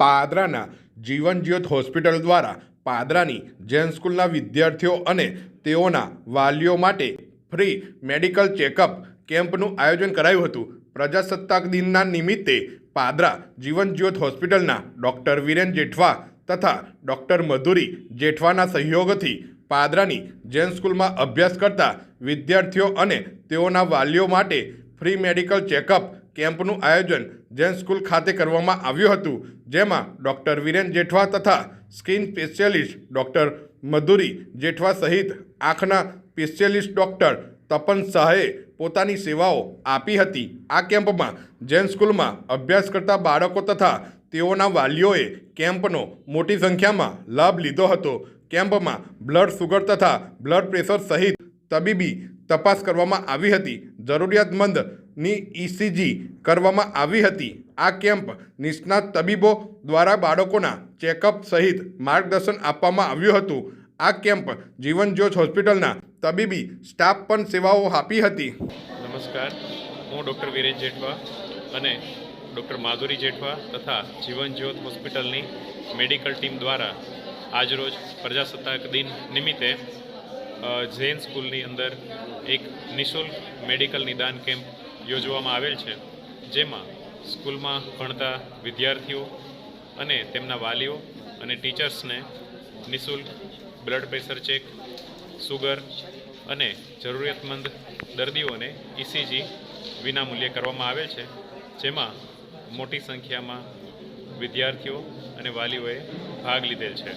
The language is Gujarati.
પાદરાના જીવન જ્યોત હોસ્પિટલ દ્વારા પાદરાની જૈન સ્કૂલના વિદ્યાર્થીઓ અને તેઓના વાલીઓ માટે ફ્રી મેડિકલ ચેકઅપ કેમ્પનું આયોજન કરાયું હતું. પ્રજાસત્તાક દિનના નિમિત્તે પાદરા જીવન જ્યોત હોસ્પિટલના ડૉક્ટર વિરેન જેઠવા તથા ડૉક્ટર મધુરી જેઠવાના સહયોગથી પાદરાની જૈન સ્કૂલમાં અભ્યાસ કરતા વિદ્યાર્થીઓ અને તેઓના વાલીઓ માટે ફ્રી મેડિકલ ચેકઅપ કેમ્પનું આયોજન જૈન સ્કૂલ ખાતે કરવામાં આવ્યું હતું, જેમાં ડૉક્ટર વિરેન જેઠવા તથા skin specialist doctor Madhuri Jethwa સહિત આંખના સ્પેશિયાલિસ્ટ ડૉક્ટર તપન શાહે પોતાની સેવાઓ આપી હતી. આ કેમ્પમાં જૈન સ્કૂલમાં અભ્યાસ કરતા બાળકો તથા તેઓના વાલીઓએ કેમ્પનો મોટી સંખ્યામાં લાભ લીધો હતો. કેમ્પમાં બ્લડ સુગર તથા બ્લડ પ્રેશર સહિત તબીબી તપાસ કરવામાં આવી હતી. જરૂરિયાતમંદની ઇસીજી કરવામાં આવી હતી. આ કેમ્પ નિષ્ણાત તબીબો દ્વારા બાળકોના ચેકઅપ સહિત માર્ગદર્શન આપવામાં આવ્યું હતું. આ કેમ્પ જીવન જ્યોત હોસ્પિટલના તબીબી સ્ટાફ પણ સેવાઓ આપી હતી. નમસ્કાર. હું ડૉક્ટર વિરેન જેઠવા અને ડૉક્ટર માધુરી જેઠવા તથા જીવન જ્યોત હોસ્પિટલની મેડિકલ ટીમ દ્વારા આજરોજ પ્રજાસત્તાક દિન નિમિત્તે જૈન સ્કૂલની અંદર એક નિઃશુલ્ક મેડિકલ નિદાન કેમ્પ યોજવામાં આવેલ છે, જેમાં સ્કૂલમાં ભણતા વિદ્યાર્થીઓ અને તેમના વાલીઓ અને ટીચર્સને નિઃશુલ્ક બ્લડ પ્રેશર ચેક, સુગર અને જરૂરિયાતમંદ દર્દીઓને ઇસીજી વિનામૂલ્યે કરવામાં આવેલ છે, જેમાં મોટી સંખ્યામાં વિદ્યાર્થીઓ અને વાલીઓએ ભાગ લીધેલ છે.